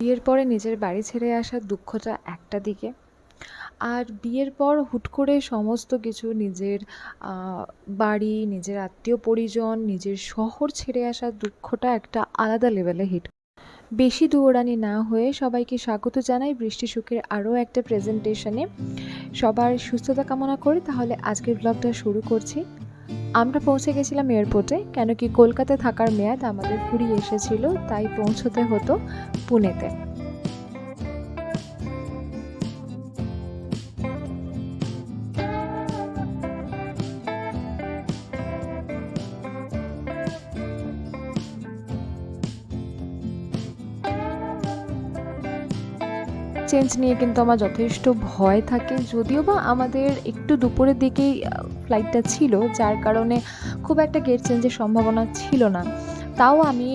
বিয়ের পরে নিজের বাড়ি ছেড়ে আসার দুঃখটা একটা দিকে। আর বিয়ের পর হুট করে সমস্ত কিছু নিজের বাড়ি, নিজের আত্মীয় পরিজন, নিজের শহর ছেড়ে আসার দুঃখটা একটা আলাদা লেভেলে হিট বেশি দৌড়ানি না হয়ে সবাইকে স্বাগত জানাই বৃষ্টি সুখের আরও একটা প্রেজেন্টেশনে সবার সুস্থতা কামনা করে তাহলে আজকের ব্লগটা শুরু করছি। আমরা পৌঁছে গেছিলাম এয়ারপোর্টে, কেন কি কলকাতায় থাকার মেয়াদ আমাদের ফুরিয়ে এসেছিল, তাই পৌঁছতে হতো পুনেতে। চেঞ্জ নিয়ে কিন্তু আমার যথেষ্ট ভয় থাকে, যদিও বা আমাদের একটু দুপুরের দিকেই ফ্লাইটটা ছিল, যার কারণে খুব একটা গেট চেঞ্জের সম্ভাবনা ছিল না। তাও আমি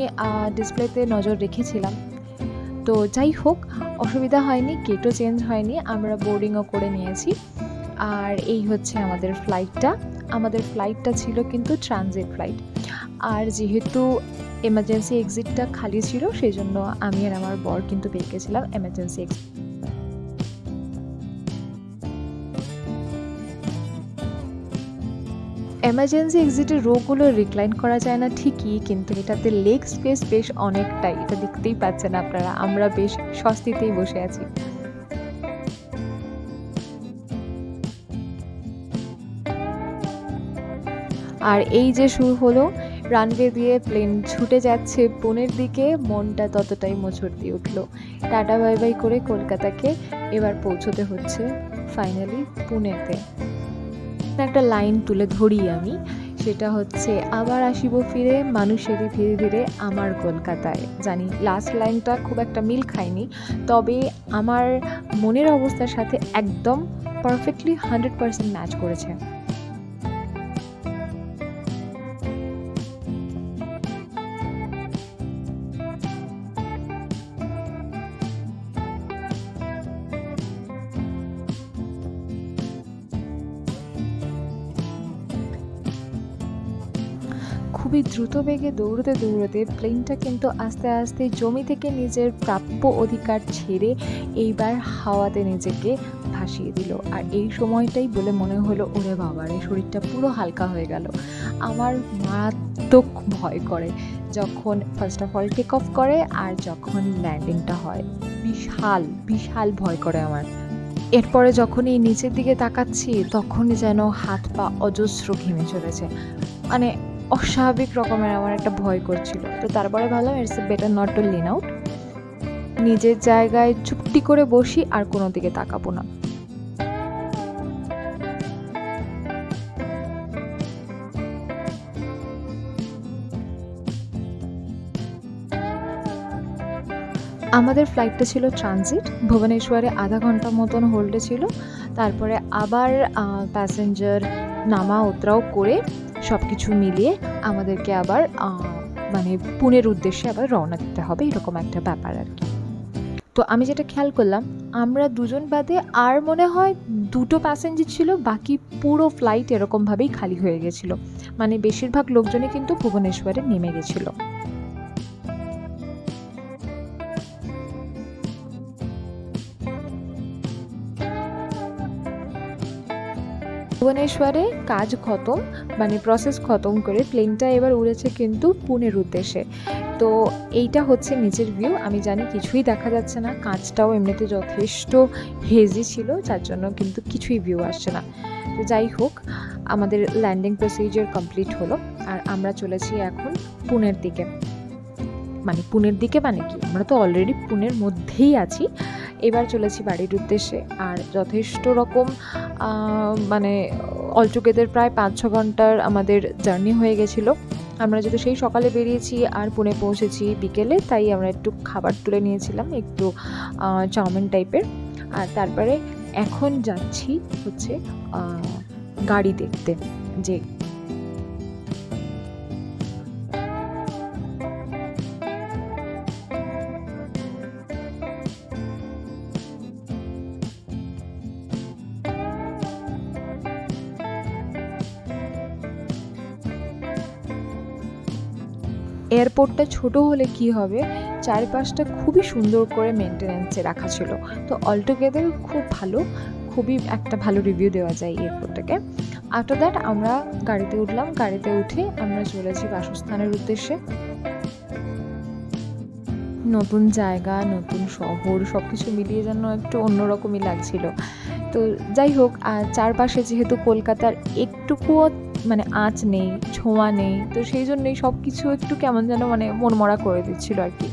ডিসপ্লেতে নজর রেখেছিলাম। তো যাই হোক, অসুবিধা হয়নি গেটও চেঞ্জ হয়নি, আমরা বোর্ডিংও করে নিয়েছি। আর এই হচ্ছে আমাদের ফ্লাইটটা আমাদের ফ্লাইটটা ছিল কিন্তু ট্রানজিট ফ্লাইট আর যেহেতু এমার্জেন্সি এক্সিটটা খালি ছিল সেই জন্য আমি আর আমার বর কিন্তু পেয়ে গেছিলাম এমার্জেন্সি এক্সিট এমার্জেন্সি এক্সিটের রোগুলো রিক্লাইন করা যায় না ঠিকই, কিন্তু এটাতে লেগ স্পেস বেশ অনেকটাই। এটা দেখতেই পাচ্ছেন আপনারা, আমরা বেশ স্বস্তিতেই বসে আছি। আর এই যে শুরু হলো রানওয়ে দিয়ে প্লেন ছুটে যাচ্ছে পুনের দিকে, মনটা ততটাই মোচড় দিয়ে উঠল। টাটা বাই বাই করে কলকাতাকে এবার পৌঁছতে হচ্ছে ফাইনালি পুনেতে। একটা লাইন তুলে ধরি আমি। সেটা হচ্ছে, আবার আসিব ফিরে, মানুষেরই ধীরে ধীরে আমার কলকাতায়। জানি লাস্ট লাইনটা খুব একটা মিল খায়নি, তবে আমার মনের অবস্থার সাথে একদম পারফেক্টলি হান্ড্রেড পারসেন্ট ম্যাচ করেছে। খুবই দ্রুত বেগে দৌড়তে দৌড়তে প্লেনটা কিন্তু আস্তে আস্তে জমি থেকে নিজের প্রাপ্য অধিকার ছেড়ে এইবার হাওয়াতে নিজেকে ভাসিয়ে দিল। আর এই সময়টাই বলে মনে হলো, ওরে বাবারে শরীরটা পুরো হালকা হয়ে গেল। আমার মারাত্মক ভয় করে যখন first of all take off করে আর যখন ল্যান্ডিংটা হয়। বিশাল বিশাল ভয় করে আমার। এরপরে যখন এই নিচের দিকে তাকাচ্ছি, তখনই যেন হাত পা অজস্র ঘেমে চলেছে। মানে অস্বাভাবিক রকমের আমার একটা ভয় করছিল। তো তারপরে ভাবলাম it's better not to lean out নিজের জায়গায় চুপটি করে বসি, আর কোনো দিকে তাকাবো না। আমাদের ফ্লাইটটা ছিল ট্রানজিট ভুবনেশ্বরে আধা ঘণ্টা মতন হোল্ডে ছিল। তারপরে আবার প্যাসেঞ্জার নামা উতরাও করে সব কিছু মিলিয়ে আমাদেরকে আবার মানে পুনের উদ্দেশ্যে আবার রওনা দিতে হবে, এরকম একটা ব্যাপার আর কি। তো আমি যেটা খেয়াল করলাম, আমরা দুজন বাদে আর মনে হয় দুটো প্যাসেঞ্জার ছিল, বাকি পুরো ফ্লাইট এরকমভাবেই খালি হয়ে গেছিল। মানে বেশিরভাগ লোকজনই কিন্তু ভুবনেশ্বরে নেমে গেছিল। ভুবনেশ্বরে কাজ খতম মানে প্রসেস খতম করে প্লেনটা এবার উড়েছে কিন্তু পুনের উদ্দেশ্যে। তো এইটা হচ্ছে নিচের ভিউ আমি জানি কিছুই দেখা যাচ্ছে না কাঁচটাও এমনিতে যথেষ্ট হেজি ছিল, যার জন্য কিন্তু কিছুই ভিউ আসছে না। তো যাই হোক, আমাদের ল্যান্ডিং প্রসিজিওর কমপ্লিট হলো, আর আমরা চলেছি এখন পুনের দিকে। মানে পুনের দিকে মানে কি? আমরা তো অলরেডি পুনের মধ্যেই আছি। এবার চলেছি বাড়ির উদ্দেশ্যে, আর যথেষ্ট রকম মানে অলটুগেদার প্রায় পাঁচ ছ ঘণ্টার আমাদের জার্নি হয়ে গেছিল। আমরা যেহেতু সেই সকালে বেরিয়েছি আর পুনে পৌঁছেছি বিকেলে, তাই আমরা একটু খাবার তুলে নিয়েছিলাম, একটু চাউমিন টাইপের আর তারপরে এখন যাচ্ছি হচ্ছে গাড়ি দেখতে, যে এয়ারপোর্টটা ছোট হলে কি হবে? চারপাশটা খুবই সুন্দর করে মেনটেনেন্সে রাখা ছিল। তো অলটুগেদার খুব ভালো, খুবই একটা ভালো রিভিউ দেওয়া যায় এয়ারপোর্টটাকে আফটার দ্যাট আমরা গাড়িতে উঠলাম। গাড়িতে উঠে আমরা চলেছি বাসস্থানের উদ্দেশ্যে। নতুন জায়গা, নতুন শহর সব কিছু মিলিয়ে যেন একটু অন্যরকমই লাগছিল। তো যাই হোক চারপাশে যেহেতু কলকাতার একটুকুও মানে আঁচ নেই, ছোঁয়া নেই, তো সেই জন্যই সব কিছু একটু কেমন যেন মানে মনমরা করে দিচ্ছিল আর কি।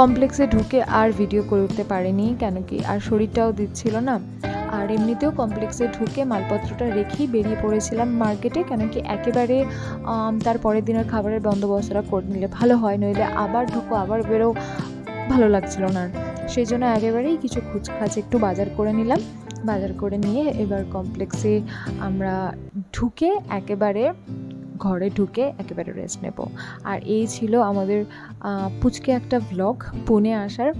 কমপ্লেক্সে ঢুকে আর ভিডিও করে উঠতে পারিনি, কেন কি? আর শরীরটাও দিচ্ছিল না। আর এমনিতেও কমপ্লেক্সে ঢুকে মালপত্রটা রেখেই বেরিয়ে পড়েছিলাম মার্কেটে, কেন কি একেবারে তার পরের দিনের খাবারের বন্দোবস্তটা করে নিলে ভালো হয়, নইলে আবার ঢুকো, আবার বেরো ভালো লাগছিল না। আর সেই জন্য একেবারেই কিছু খুচখাচ একটু বাজার করে নিলাম। বাজার করে নিয়ে এবার কমপ্লেক্সে আমরা ঢুকে একেবারে ঘরে ঢুকে একেবারে রেস্ট নেব। আর এই ছিল আমাদের পুচকে একটা ব্লগ পুনে আসার।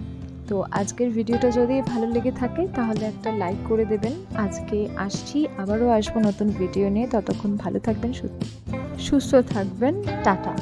তো আজকের ভিডিওটা যদি ভালো লেগে থাকে, তাহলে একটা লাইক করে দেবেন। আজকে আসছি, আবারও আসব নতুন ভিডিও নিয়ে। ততক্ষণ ভালো থাকবেন সুস্থ থাকবেন। টাটা।